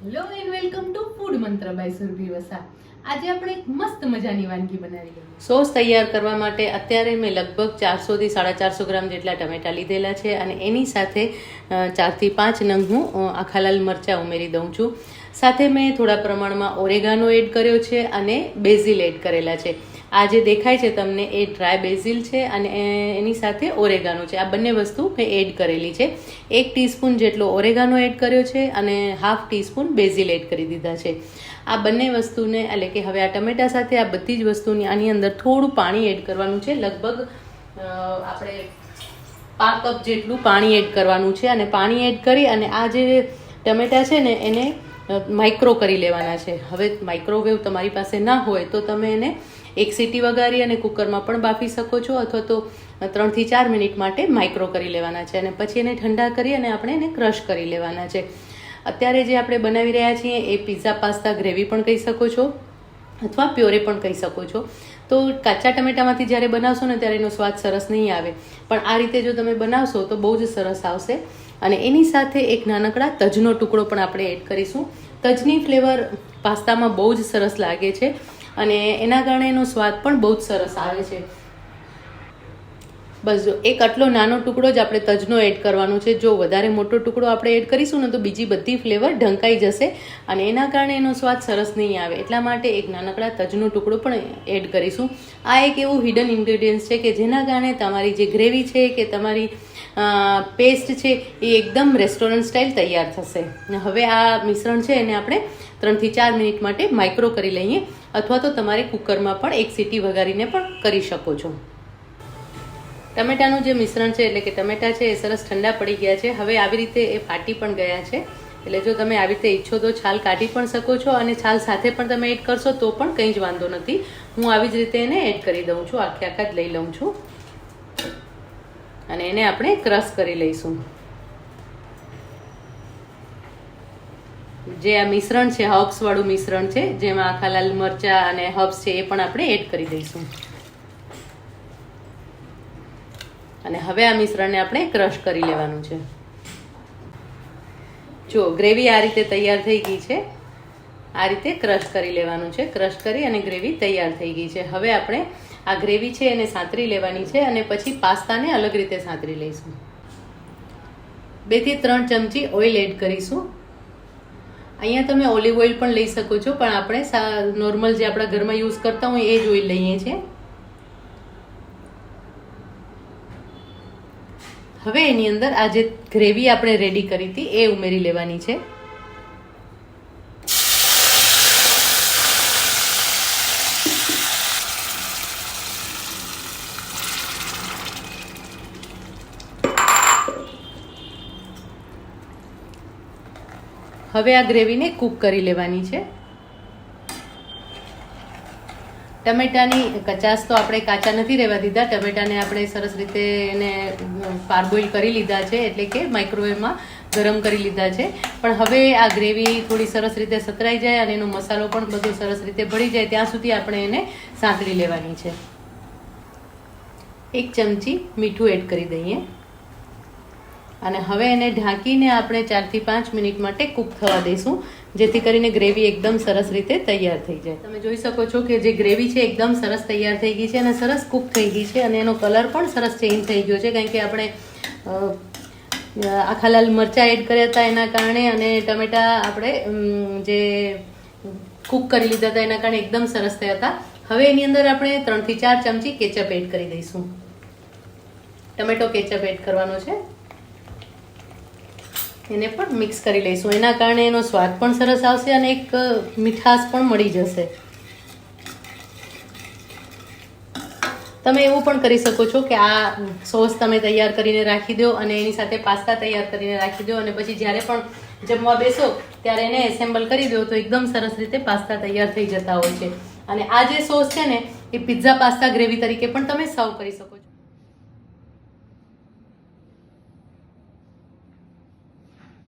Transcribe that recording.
Hello and welcome to food Mantra by Surbhi Vasa આજે આપણે એક મસ્ત મજાની વાનગી બનાવી સોસ તૈયાર કરવા માટે અત્યારે મેં લગભગ ચારસોથી સાડા ચારસો ગ્રામ જેટલા ટમેટા લીધેલા છે અને એની સાથે ચારથી પાંચ નંગ હું આખા લાલ મરચાં ઉમેરી દઉં છું. સાથે મેં થોડા પ્રમાણમાં ઓરેગાનો એડ કર્યો છે અને બેઝિલ એડ કરેલા છે. આ જે દેખાય છે તમને એ ડ્રાય બેઝિલ છે અને એની સાથે ઓરેગાનો છે. આ બંને વસ્તુ મેં એડ કરેલી છે. એક ટીસ્પૂન જેટલો ઓરેગાનો એડ કર્યો છે અને હાફ ટીસ્પૂન બેઝિલ એડ કરી દીધા છે. આ બંને વસ્તુને એટલે કે હવે આ ટમેટા સાથે આ બધી જ વસ્તુની આની અંદર થોડું પાણી એડ કરવાનું છે. લગભગ આપણે પાંચ કપ જેટલું પાણી એડ કરવાનું છે અને પાણી એડ કરી અને આ જે ટમેટા છે ને એને માઇક્રો કરી લેવાના છે. હવે માઇક્રોવેવ તમારી પાસે ના હોય તો તમે એને એક સીટી વગાડી અને કુકરમાં પણ બાફી શકો છો અથવા તો ત્રણથી ચાર મિનિટ માટે માઇક્રો કરી લેવાના છે અને પછી એને ઠંડા કરી અને આપણે એને ક્રશ કરી લેવાના છે. અત્યારે જે આપણે બનાવી રહ્યા છીએ એ પિઝા પાસ્તા ગ્રેવી પણ કહી શકો છો અથવા પ્યોરે પણ કહી શકો છો. તો કાચા ટમેટામાંથી જ્યારે બનાવશો ને ત્યારે એનો સ્વાદ સરસ નહીં આવે. પણ આ રીતે જો તમે બનાવશો તો બહુ જ સરસ આવશે. અને એની સાથે એક નાનકડા તજનો ટુકડો પણ આપણે એડ કરીશું. તજની ફ્લેવર પાસ્તામાં બહુ જ સરસ લાગે છે અને એના કારણે એનો સ્વાદ પણ બહુ જ સરસ આવે છે. બસ જો એક આટલો નાનો ટુકડો જ આપણે તજનો એડ કરવાનો છે. જો વધારે મોટો ટુકડો આપણે એડ કરીશું ને તો બીજી બધી ફ્લેવર ઢંકાઈ જશે અને એના કારણે એનો સ્વાદ સરસ નહીં આવે. એટલા માટે એક નાનકડા તજનો ટુકડો પણ એડ કરીશું. આ એક એવું હિડન ઇન્ગ્રેડિયન્ટ્સ છે કે જેના કારણે તમારી જે ગ્રેવી છે કે તમારી પેસ્ટ છે એ એકદમ રેસ્ટોરન્ટ સ્ટાઇલ તૈયાર થશે. હવે આ મિશ્રણ છે એને આપણે ત્રણથી ચાર મિનિટ માટે માઇક્રો કરી લઈએ અથવા તો તમારે કુકરમાં પણ એક સીટી વગાડીને પણ કરી શકો છો. ટમેટાનું જે મિશ્રણ છે, એટલે કે ટમેટા છે, એ સરસ ઠંડા પડી ગયા છે. હવે આવી રીતે એ ફાટી પણ ગયા છે. એટલે જો તમે આવી રીતે ઈચ્છો તો છાલ કાઢી પણ શકો છો અને છાલ સાથે પણ તમે એડ કરશો તો પણ કંઈ જ વાંધો નથી. હું આવી જ રીતે એને એડ કરી દઉં છું, આખે આખા જ લઈ લઉં છું. અને એને આપણે ક્રશ કરી લઈશું. જે આ મિશ્રણ છે હર્બ્સવાળું મિશ્રણ છે, જેમાં આખા લાલ મરચા અને હર્બ્સ છે, એ પણ આપણે એડ કરી દઈશું. અને હવે આ મિશ્રણને આપણે ક્રશ કરી લેવાનું છે. જો, ગ્રેવી આ રીતે તૈયાર થઈ ગઈ છે. આ રીતે ક્રશ કરી લેવાનું છે. ક્રશ કરી અને ગ્રેવી તૈયાર થઈ ગઈ છે. હવે આપણે આ ગ્રેવી છે એને સાંતરી લેવાની છે અને પછી પાસ્તાને અલગ રીતે સાંતરી લઈશું. બેથી ત્રણ ચમચી ઓઇલ એડ કરીશું. અહીંયા તમે ઓલિવ ઓઇલ પણ લઈ શકો છો, પણ આપણે નોર્મલ જે આપણા ઘરમાં યુઝ કરતા હોય એ જ ઓઇલ લઈએ છીએ. હવે એની અંદર આ જે ગ્રેવી આપણે રેડી કરી હતી, એ ઉમેરી લેવાની છે. હવે આ ગ્રેવીને કૂક કરી લેવાની છે. ટમેટાની કચાસ તો આપણે કાચા નથી રહેવા દીધા. ટમેટાને આપણે સરસ રીતે એને પારબોઇલ કરી લીધા છે, એટલે કે માઇક્રોવેવમાં ગરમ કરી લીધા છે. પણ હવે આ ગ્રેવી થોડી સરસ રીતે સતરાઈ જાય અને એનો મસાલો પણ બધો સરસ રીતે ભળી જાય, ત્યાં સુધી આપણે એને સાંકળી લેવાની છે. એક ચમચી મીઠું એડ કરી દઈએ. અને હવે એને ઢાંકીને આપણે ચારથી પાંચ મિનિટ માટે કૂક થવા દઈશું, જેથી કરીને ગ્રેવી એકદમ સરસ રીતે તૈયાર થઈ જાય. તમે જોઈ શકો છો કે જે ગ્રેવી છે એકદમ સરસ તૈયાર થઈ ગઈ છે અને સરસ કૂક થઈ ગઈ છે અને એનો કલર પણ સરસ ચેન્જ થઈ ગયો છે, કારણ કે આપણે આખા લાલ મરચાં એડ કર્યા હતા એના કારણે અને ટમેટા આપણે જે કૂક કરી લીધા હતા એના કારણે એકદમ સરસ થયા હતા. હવે એની અંદર આપણે ત્રણથી ચાર ચમચી કેચઅપ એડ કરી દઈશું. ટમેટો કેચઅપ એડ કરવાનો છે. એને પણ મિક્સ કરી લઈશું. એના કારણે એનો સ્વાદ પણ સરસ આવશે અને એક મીઠાશ પણ મળી જશે. તમે એવું પણ કરી શકો છો કે આ સોસ તમે તૈયાર કરીને રાખી દો અને એની સાથે પાસ્તા તૈયાર કરીને રાખી દો અને પછી જ્યારે પણ જમવા બેસો ત્યારે એને એસેમ્બલ કરી દો તો એકદમ સરસ રીતે પાસ્તા તૈયાર થઈ જતા હોય છે. અને આ જે સોસ છે ને, એ પિઝા પાસ્તા ગ્રેવી તરીકે પણ તમે સર્વ કરી શકો છો.